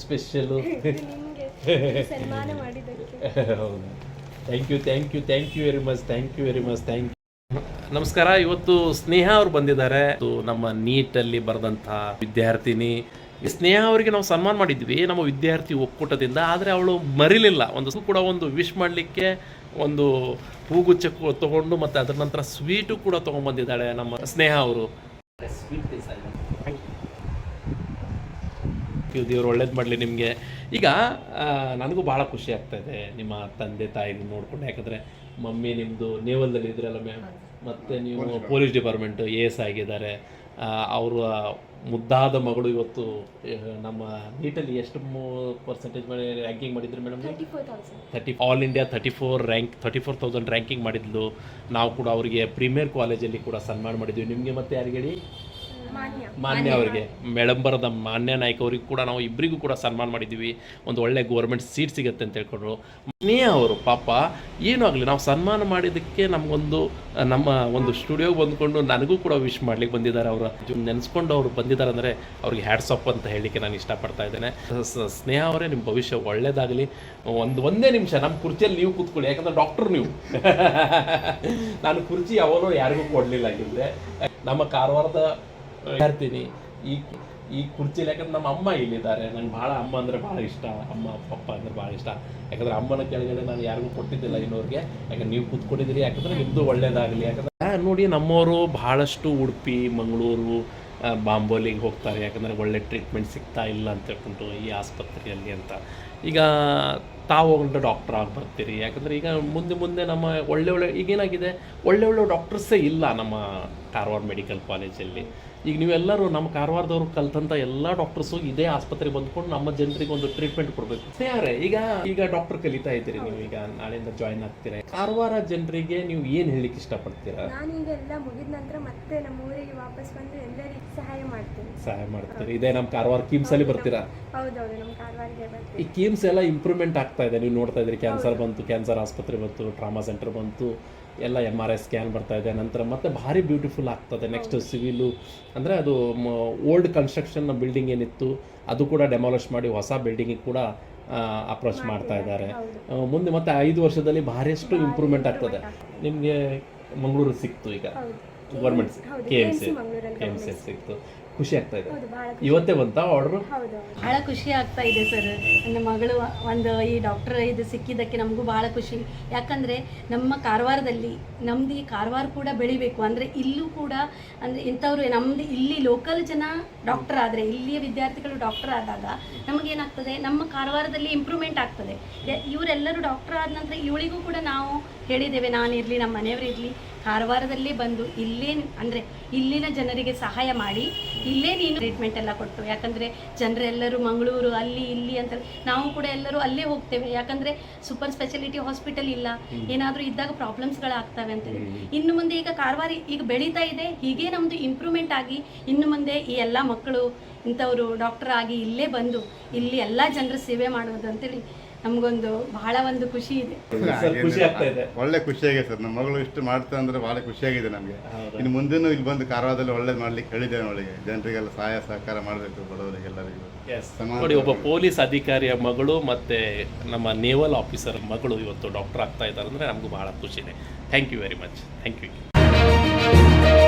Special ನಿಮಗೆ ಸನ್ಮಾನ ಮಾಡಿದ್ದಕ್ಕೆ. ಹೌದು. Thank you thank you thank you very much thank you very much thank you ನಮಸ್ಕಾರ ಇವತ್ತು ಸ್ನೇಹ ಅವ್ರು ಬಂದಿದ್ದಾರೆ. ನಮ್ಮ ನಮ್ಮ ನೀಟಲ್ಲಿ ಬರೆದಂಥ ವಿದ್ಯಾರ್ಥಿನಿ. ಈ ಸ್ನೇಹ ಅವರಿಗೆ ನಾವು ಸನ್ಮಾನ ಮಾಡಿದ್ವಿ ನಮ್ಮ ವಿದ್ಯಾರ್ಥಿ ಒಕ್ಕೂಟದಿಂದ ಆದರೆ ಅವಳು ಮರಿಲಿಲ್ಲ. ಒಂದು ಕೂಡ ಒಂದು ವಿಶ್ ಮಾಡಲಿಕ್ಕೆ ಒಂದು ಹೂಗುಚ್ಚ ತಗೊಂಡು ಮತ್ತು ಅದರ ನಂತರ ಸ್ವೀಟು ಕೂಡ ತೊಗೊಂಡ್ಬಂದಿದ್ದಾಳೆ ನಮ್ಮ ಸ್ನೇಹ ಅವರು. ದೇವ್ರು ಒಳ್ಳೇದು ಮಾಡಲಿ ನಿಮಗೆ. ಈಗ ನನಗೂ ಭಾಳ ಖುಷಿ ಆಗ್ತಾ ಇದೆ ನಿಮ್ಮ ತಂದೆ ತಾಯಿಗೆ ನೋಡಿಕೊಂಡು. ಯಾಕಂದರೆ ಮಮ್ಮಿ ನಿಮ್ಮದು ನೇವಲ್ದಲ್ಲಿ ಇದ್ರಲ್ಲ ಮ್ಯಾಮ್ ಮತ್ತು ನೀವು ಪೊಲೀಸ್ ಡಿಪಾರ್ಟ್ಮೆಂಟ್ ಎ ಎಸ್ ಆಗಿದ್ದಾರೆ. ಅವರ ಮುದ್ದಾದ ಮಗಳು ಇವತ್ತು ನಮ್ಮ ನೀಟಲ್ಲಿ ಎಷ್ಟು ಪರ್ಸೆಂಟೇಜ್ ಮಾಡಿ ರ್ಯಾಂಕಿಂಗ್ ಮಾಡಿದ್ರು madam thirty all India thirty four rank thirty four thousand ranking ಮಾಡಿದ್ಲು. ನಾವು ಕೂಡ ಅವರಿಗೆ ಪ್ರೀಮಿಯರ್ ಕಾಲೇಜಲ್ಲಿ ಕೂಡ ಸನ್ಮಾನ ಮಾಡಿದ್ವಿ. ನಿಮಗೆ ಮತ್ತೆ ಯಾರಿಗೆ ಹೇಳಿ ಮಾನ್ಯ ಅವರಿಗೆ. ಮೇಳಂಬರದ ಮಾನ್ಯ ನಾಯಕ ಅವರಿಗೆ ಕೂಡ ನಾವು ಇಬ್ಬರಿಗೂ ಕೂಡ ಸನ್ಮಾನ ಮಾಡಿದ್ದೀವಿ. ಒಂದು ಒಳ್ಳೆ ಗೌರ್ಮೆಂಟ್ ಸೀಟ್ ಸಿಗುತ್ತೆ ಅಂತ ಹೇಳ್ಕೊಂಡ್ರು. ಮನೆಯ ಅವರು, ಪಾಪ, ಏನೂ ಆಗಲಿ, ನಾವು ಸನ್ಮಾನ ಮಾಡಿದ್ದಕ್ಕೆ ನಮಗೊಂದು, ನಮ್ಮ ಒಂದು ಸ್ಟುಡಿಯೋಗೆ ಬಂದ್ಕೊಂಡು ನನಗೂ ಕೂಡ ವಿಶ್ ಮಾಡ್ಲಿಕ್ಕೆ ಬಂದಿದ್ದಾರೆ ಅವರು. ನೆನೆಸ್ಕೊಂಡು ಅವರು ಬಂದಿದ್ದಾರೆ ಅಂದರೆ ಅವ್ರಿಗೆ ಹ್ಯಾಟ್ಸ್ ಅಪ್ ಅಂತ ಹೇಳಲಿಕ್ಕೆ ನಾನು ಇಷ್ಟಪಡ್ತಾ ಇದ್ದೇನೆ. ಸ್ನೇಹ ಅವರೇ, ನಿಮ್ಮ ಭವಿಷ್ಯ ಒಳ್ಳೇದಾಗಲಿ. ಒಂದು, ಒಂದೇ ನಿಮಿಷ, ನಮ್ಮ ಕುರ್ಚಿಯಲ್ಲಿ ನೀವು ಕೂತ್ಕೊಳ್ಳಿ, ಯಾಕಂದ್ರೆ ಡಾಕ್ಟರ್ ನೀವು. ನಾನು ಕುರ್ಚಿ ಯಾವಾಗಲೂ ಯಾರಿಗೂ ಕೊಡಲಿಲ್ಲ ಹಿಂದೆ. ನಮ್ಮ ಕಾರವಾರದ ಹೇಳ್ತೀನಿ ಈ ಈ ಕುರ್ಚಿಲಿ ಯಾಕಂದ್ರೆ ನಮ್ಮ ಅಮ್ಮ ಇಲ್ಲಿದ್ದಾರೆ. ನಂಗೆ ಭಾಳ ಅಮ್ಮ ಅಂದರೆ ಭಾಳ ಇಷ್ಟ. ಅಮ್ಮ, ಪಪ್ಪ ಅಂದರೆ ಭಾಳ ಇಷ್ಟ. ಯಾಕಂದ್ರೆ ಅಮ್ಮನ ಕೆಳಗಡೆ ನಾನು ಯಾರಿಗೂ ಕೊಟ್ಟಿದ್ದಿಲ್ಲ ಇನ್ನೋರಿಗೆ. ಯಾಕಂದ್ರೆ ನೀವು ಕೂತ್ಕೊಂಡಿದ್ದೀರಿ. ಯಾಕಂದ್ರೆ ನಿಮ್ಮದು ಒಳ್ಳೇದಾಗಲಿ. ಯಾಕಂದ್ರೆ ನೋಡಿ ನಮ್ಮವರು ಭಾಳಷ್ಟು ಉಡುಪಿ, ಮಂಗಳೂರು ಬಾಂಬೋಲಿಗೆ ಹೋಗ್ತಾರೆ. ಯಾಕಂದರೆ ಒಳ್ಳೆ ಟ್ರೀಟ್ಮೆಂಟ್ ಸಿಗ್ತಾ ಇಲ್ಲ ಅಂತ ಹೇಳ್ಕೊಂಡು ಈ ಆಸ್ಪತ್ರೆಯಲ್ಲಿ ಅಂತ. ಈಗ ತಾವು ಒಂದು ಡಾಕ್ಟರ್ ಆಗಿ ಬರ್ತೀರಿ ಯಾಕಂದರೆ ಈಗ ಮುಂದೆ ಮುಂದೆ ನಮ್ಮ ಒಳ್ಳೆ ಒಳ್ಳೆ ಈಗೇನಾಗಿದೆ ಒಳ್ಳೆ ಒಳ್ಳೆ ಡಾಕ್ಟರ್ಸೇ ಇಲ್ಲ ನಮ್ಮ ಕಾರವಾರ ಮೆಡಿಕಲ್ ಕಾಲೇಜಲ್ಲಿ ಈಗ ನೀವೆಲ್ಲರೂ ನಮ್ಮ ಕಾರವಾರದವ್ರು ಕಲ್ತಂಥ ಎಲ್ಲ ಡಾಕ್ಟರ್ಸು ಇದೇ ಆಸ್ಪತ್ರೆಗೆ ಬಂದ್ಕೊಂಡು ನಮ್ಮ ಜನರಿಗೆ ಒಂದು ಟ್ರೀಟ್ಮೆಂಟ್ ಕೊಡಬೇಕು. ಸರಿ ಈಗ ಈಗ ಡಾಕ್ಟರ್ ಕಲಿತಾ ಇದ್ದೀರಿ ನೀವು. ಈಗ ನಾಳೆಯಿಂದ ಜಾಯಿನ್ ಆಗ್ತೀರಾ? ಕಾರವಾರ ಜನರಿಗೆ ನೀವು ಏನು ಹೇಳಲಿಕ್ಕೆ ಇಷ್ಟಪಡ್ತೀರಾ? ನಾನು ಈಗ ಎಲ್ಲ ಮುಗಿದ ನಂತರ ಮತ್ತೆ ನಮ್ಮ ಊರಿಗೆ ವಾಪಸ್ ಬಂದು ಎಲ್ಲರಿಗೂ ಸಹಾಯ ಮಾಡ್ತೀರಿ. ಇದೇ ನಮ್ಮ ಕಾರವಾರ ಕಿಮ್ಸಲ್ಲಿ ಬರ್ತೀರಾ? ಹೌದೌದು ನಮ್ಮ ಕಾರವಾರಿಗೆ ಈ ಕಿಮ್ಸ್ ಎಲ್ಲ ಇಂಪ್ರೂವ್ಮೆಂಟ್ ಆಗ್ತಾ ಇದೆ. ನೀವು ನೋಡ್ತಾ ಇದ್ರಿ ಕ್ಯಾನ್ಸರ್ ಬಂತು ಕ್ಯಾನ್ಸರ್ ಆಸ್ಪತ್ರೆ ಬಂತು ಟ್ರಾಮಾ ಸೆಂಟರ್ ಬಂತು ಎಲ್ಲ ಎಂ ಆರ್ ಐ ಸ್ಕ್ಯಾನ್ ಬರ್ತಾ ಇದೆ. ನಂತರ ಮತ್ತೆ ಭಾರಿ ಬ್ಯೂಟಿಫುಲ್ ಆಗ್ತದೆ. ನೆಕ್ಸ್ಟ್ ಸಿವಿಲು ಅಂದರೆ ಅದು ಓಲ್ಡ್ ಕನ್ಸ್ಟ್ರಕ್ಷನ್ ಬಿಲ್ಡಿಂಗ್ ಏನಿತ್ತು ಅದು ಕೂಡ ಡೆಮಾಲಿಷ್ ಮಾಡಿ ಹೊಸ ಬಿಲ್ಡಿಂಗ್ ಕೂಡ ಅಪ್ರೋಚ್ ಮಾಡ್ತಾ ಇದ್ದಾರೆ. ಮುಂದೆ ಮತ್ತೆ ಐದು ವರ್ಷದಲ್ಲಿ ಭಾರಿಷ್ಟು ಇಂಪ್ರೂವ್ಮೆಂಟ್ ಆಗ್ತದೆ. ನಿಮಗೆ ಮಂಗಳೂರು ಸಿಕ್ತು ಈಗ? Government K M C K M C ಸಿಕ್ತು. ಖುಷಿ ಆಗ್ತಾ ಇದೆ. ಹೌದು ಭಾಳ ಇವತ್ತೇ ಬಂತಾ ಆರ್ಡರ್ ಹೌದು ಭಾಳ ಖುಷಿ ಆಗ್ತಾ ಇದೆ ಸರ್. ನನ್ನ ಮಗಳು ಒಂದು ಈ ಡಾಕ್ಟರ್ ಇದು ಸಿಕ್ಕಿದ್ದಕ್ಕೆ ನಮಗೂ ಬಹಳ ಖುಷಿ. ಯಾಕಂದ್ರೆ ನಮ್ಮ ಕಾರವಾರದಲ್ಲಿ ನಮ್ದು ಈ ಕಾರವಾರ ಕೂಡ ಬೆಳಿಬೇಕು. ಅಂದ್ರೆ ಇಲ್ಲೂ ಕೂಡ ಅಂದ್ರೆ ಇಂಥವ್ರು ನಮ್ದು ಇಲ್ಲಿ ಲೋಕಲ್ ಜನ ಡಾಕ್ಟರ್ ಆದ್ರೆ ಇಲ್ಲಿಯ ವಿದ್ಯಾರ್ಥಿಗಳು ಡಾಕ್ಟರ್ ಆದಾಗ ನಮಗೇನಾಗ್ತದೆ ನಮ್ಮ ಕಾರವಾರದಲ್ಲಿ ಇಂಪ್ರೂವ್ಮೆಂಟ್ ಆಗ್ತದೆ. ಯ- ಇವರೆಲ್ಲರೂ ಡಾಕ್ಟರ್ ಆದ ನಂತರ ಇವಳಿಗೂ ಕೂಡ ನಾವು ಹೇಳಿದ್ದೇವೆ ನಾನಿರಲಿ ನಮ್ಮ ಮನೆಯವರು ಇರಲಿ. ಕಾರವಾರದಲ್ಲೇ ಬಂದು ಇಲ್ಲೇ ಅಂದರೆ ಇಲ್ಲಿನ ಜನರಿಗೆ ಸಹಾಯ ಮಾಡಿ, ಇಲ್ಲೇ ನೀನು ಟ್ರೀಟ್ಮೆಂಟ್ ಎಲ್ಲ ಕೊಟ್ಟು. ಯಾಕಂದರೆ ಜನರೆಲ್ಲರೂ ಮಂಗಳೂರು, ಅಲ್ಲಿ ಇಲ್ಲಿ ಅಂತ ನಾವು ಕೂಡ ಎಲ್ಲರೂ ಅಲ್ಲೇ ಹೋಗ್ತೇವೆ. ಯಾಕಂದ್ರೆ ಸೂಪರ್ ಸ್ಪೆಷಾಲಿಟಿ ಹಾಸ್ಪಿಟಲ್ ಇಲ್ಲ. ಏನಾದರೂ ಇದ್ದಾಗ ಪ್ರಾಬ್ಲಮ್ಸ್ಗಳಾಗ್ತವೆ ಅಂತೇಳಿ ಇನ್ನು ಮುಂದೆ ಈಗ ಕಾರವಾರ ಈಗ ಬೆಳೀತಾ ಇದೆ. ಹೀಗೆ ನಮ್ಮದು ಇಂಪ್ರೂವ್ಮೆಂಟ್ ಆಗಿ ಇನ್ನು ಮುಂದೆ ಈ ಎಲ್ಲ ಮಕ್ಕಳು ಇಂಥವರು ಡಾಕ್ಟರ್ ಆಗಿ ಇಲ್ಲೇ ಬಂದು ಇಲ್ಲಿ ಎಲ್ಲ ಜನರ ಸೇವೆ ಮಾಡೋದು ಅಂತೇಳಿ ನಮಗೊಂದು ಬಹಳ ಒಂದು ಖುಷಿ ಇದೆ. ಸರ್ ಖುಷಿ ಆಗ್ತಾ ಒಳ್ಳೆ ಖುಷಿಯಾಗಿದೆ ಸರ್. ನಮ್ಮ ಮಗಳು ಇಷ್ಟು ಮಾಡ್ತಾ ಅಂದ್ರೆ ಬಹಳ ಖುಷಿಯಾಗಿದೆ ನಮಗೆ. ಇನ್ನು ಮುಂದೆನೂ ಇಲ್ಲಿ ಬಂದು ಕಾರವಾರದಲ್ಲಿ ಒಳ್ಳೇದು ಮಾಡ್ಲಿಕ್ಕೆ ಹೇಳಿದ್ದೇನೆ ಅವಳಿಗೆ. ಜನರಿಗೆಲ್ಲ ಸಹಾಯ ಸಹಕಾರ ಮಾಡಬೇಕು ಬಡವರಿಗೆಲ್ಲರಿಗೂ. ಒಬ್ಬ ಪೊಲೀಸ್ ಅಧಿಕಾರಿಯ ಮಗಳು ಮತ್ತೆ ನಮ್ಮ ನೇವಲ್ ಆಫೀಸರ್ ಮಗಳು ಇವತ್ತು ಡಾಕ್ಟರ್ ಆಗ್ತಾ ಇದ್ದಾರೆ ಅಂದರೆ ನಮಗೂ ಭಾಳ ಖುಷಿನೇ. Thank you very much thank you